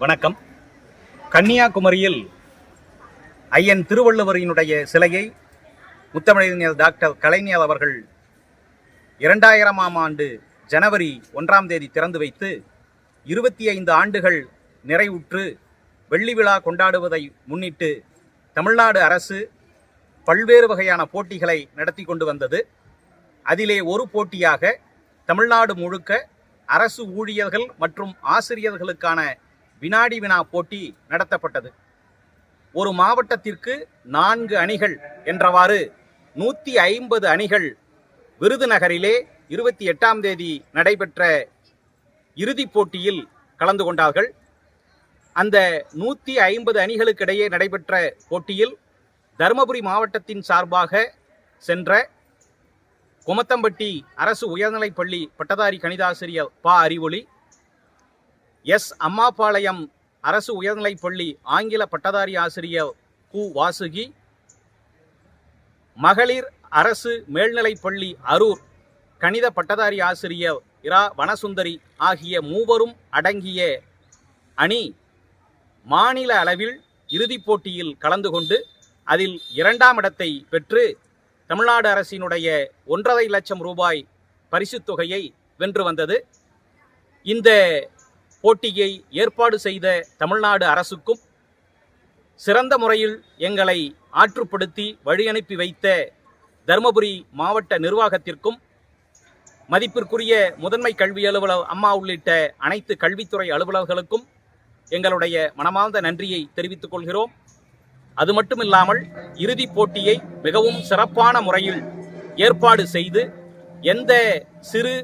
வணக்கம். கன்னியாகுமரியில் ஐயன் திருவள்ளுவரினுடைய சிலையை முத்தமிழறிஞர் டாக்டர் கலைஞர் அவர்கள் இரண்டாயிரமாம் ஆண்டு ஜனவரி ஒன்றாம் தேதி திறந்து வைத்து இருபத்தி ஐந்து ஆண்டுகள் நிறைவுற்று வெள்ளி விழா கொண்டாடுவதை முன்னிட்டு தமிழ்நாடு அரசு பல்வேறு வகையான போட்டிகளை நடத்தி கொண்டு வந்தது. அதிலே ஒரு போட்டியாக தமிழ்நாடு முழுக்க அரசு ஊழியர்கள் மற்றும் ஆசிரியர்களுக்கான வினாடி வினா போட்டி நடத்தப்பட்டது. ஒரு மாவட்டத்திற்கு நான்கு அணிகள் என்றவாறு நூற்றி ஐம்பது அணிகள் விருதுநகரிலே இருபத்தி எட்டாம் தேதி நடைபெற்ற இறுதிப் போட்டியில் கலந்து கொண்டார்கள். அந்த நூற்றி ஐம்பது அணிகளுக்கிடையே நடைபெற்ற போட்டியில் தருமபுரி மாவட்டத்தின் சார்பாக சென்ற குமத்தம்பட்டி அரசு உயர்நிலைப்பள்ளி பட்டதாரி கணிதாசிரியர் ப அறிவொளி எஸ். அம்மாபாளையம் அரசு உயர்நிலைப் பள்ளி ஆங்கில பட்டதாரி ஆசிரியர் கு. வாசுகி மகளிர் அரசு மேல்நிலைப் பள்ளி அரூர் கணித பட்டதாரி ஆசிரியர் இரா. வனசுந்தரி ஆகிய மூவரும் அடங்கிய அணி மாநில அளவில் இறுதிப் போட்டியில் கலந்து கொண்டு அதில் இரண்டாம் இடத்தை பெற்று தமிழ்நாடு அரசினுடைய ஒன்றரை லட்சம் ரூபாய் பரிசுத் தொகையை வென்று வந்தது. இந்த போட்டியை ஏற்பாடு செய்த தமிழ்நாடு அரசுக்கும் சிறந்த முறையில் எங்களை ஆற்றுப்படுத்தி வழியனுப்பி வைத்த தருமபுரி மாவட்ட நிர்வாகத்திற்கும் மதிப்பிற்குரிய முதன்மை கல்வி அலுவலர் அம்மா உள்ளிட்ட அனைத்து கல்வித்துறை அலுவலர்களுக்கும் எங்களுடைய மனமார்ந்த நன்றியை தெரிவித்துக் கொள்கிறோம். அது மட்டுமில்லாமல் இறுதிப் போட்டியை மிகவும் சிறப்பான முறையில் ஏற்பாடு செய்து எந்த சிறு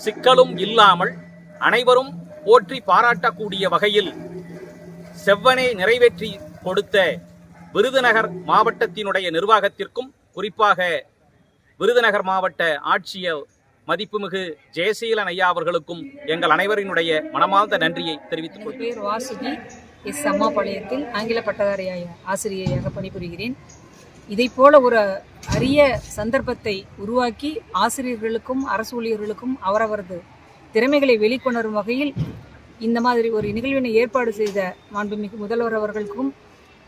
சிக்கலும் இல்லாமல் அனைவரும் போற்றி பாராட்டக்கூடிய வகையில் செவ்வனே நிறைவேற்றி கொடுத்த விருதுநகர் மாவட்டத்தினுடைய நிர்வாகத்திற்கும் குறிப்பாக விருதுநகர் மாவட்ட ஆட்சியர் மதிப்புமிகு ஜெயசீலன் ஐயா அவர்களுக்கும் எங்கள் அனைவரினுடைய மனமார்ந்த நன்றியை தெரிவித்துக் கொள்கிறேன். பேர் வாசுகி. எஸ் அம்மாபாளையத்தில் ஆங்கில பட்டதாரி ஆசிரியையாக பணிபுரிகிறேன். இதைப் போல ஒரு அரிய சந்தர்ப்பத்தை உருவாக்கி ஆசிரியர்களுக்கும் அரசு ஊழியர்களுக்கும் அவரவரது திறமைகளை வெளிக்கொணரும் வகையில் இந்த மாதிரி ஒரு நிகழ்வினை ஏற்பாடு செய்த மாண்புமிகு முதல்வர் அவர்களுக்கும்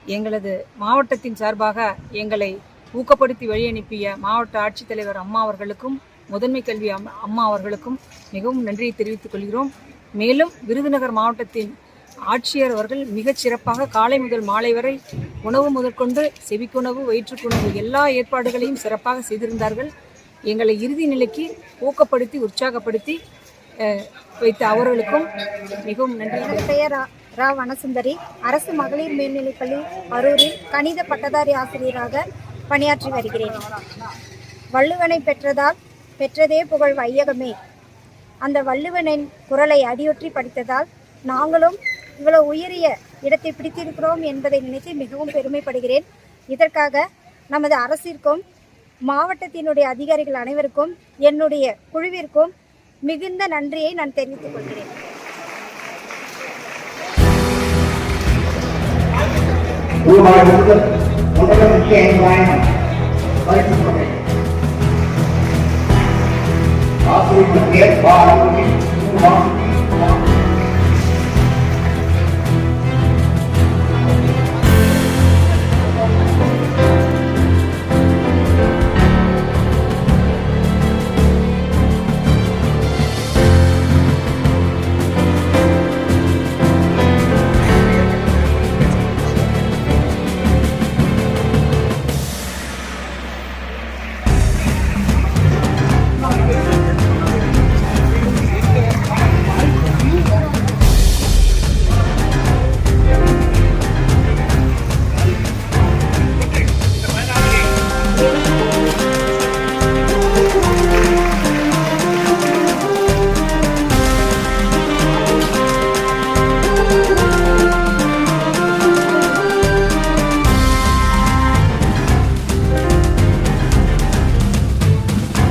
எங்களது மாவட்டத்தின் சார்பாக எங்களை ஊக்கப்படுத்தி வழியனுப்பிய மாவட்ட ஆட்சித்தலைவர் அம்மா அவர்களுக்கும் முதன்மை கல்வி அம்- அம்மா அவர்களுக்கும் மிகவும் நன்றியை தெரிவித்துக் கொள்கிறோம். மேலும் விருதுநகர் மாவட்டத்தின் ஆட்சியர் அவர்கள் மிகச் சிறப்பாக காலை முதல் மாலை வரை உணவு முதற்கொண்டு செவிக்குணவு வயிற்றுக்குணவு எல்லா ஏற்பாடுகளையும் சிறப்பாக செய்திருந்தார்கள். எங்களை இறுதி நிலைக்கு ஊக்கப்படுத்தி உற்சாகப்படுத்தி வைத்த அவர்களுக்கும் மிகவும் நன்றி. எனது பெயர் ரா- ரா வனசுந்தரி. அரசு மகளிர் மேல்நிலைப்பள்ளி அரூரில் கணித பட்டதாரி ஆசிரியராக பணியாற்றி வருகிறேன். வள்ளுவனை பெற்றதால் பெற்றதே புகழ் வையகமே. அந்த வள்ளுவனின் குரலை அடியொற்றி படித்ததால் நாங்களும் இவ்வளவு உயரிய இடத்தை பிடித்திருக்கிறோம் என்பதை நினைத்து மிகவும் பெருமைப்படுகிறேன். இதற்காக நமது அரசிற்கும் மாவட்டத்தினுடைய அதிகாரிகள் அனைவருக்கும் என்னுடைய குழுவிற்கும் மிகுந்த நன்றியை நான் தெரிவித்துக் கொள்கிறேன். ஆசிரியர்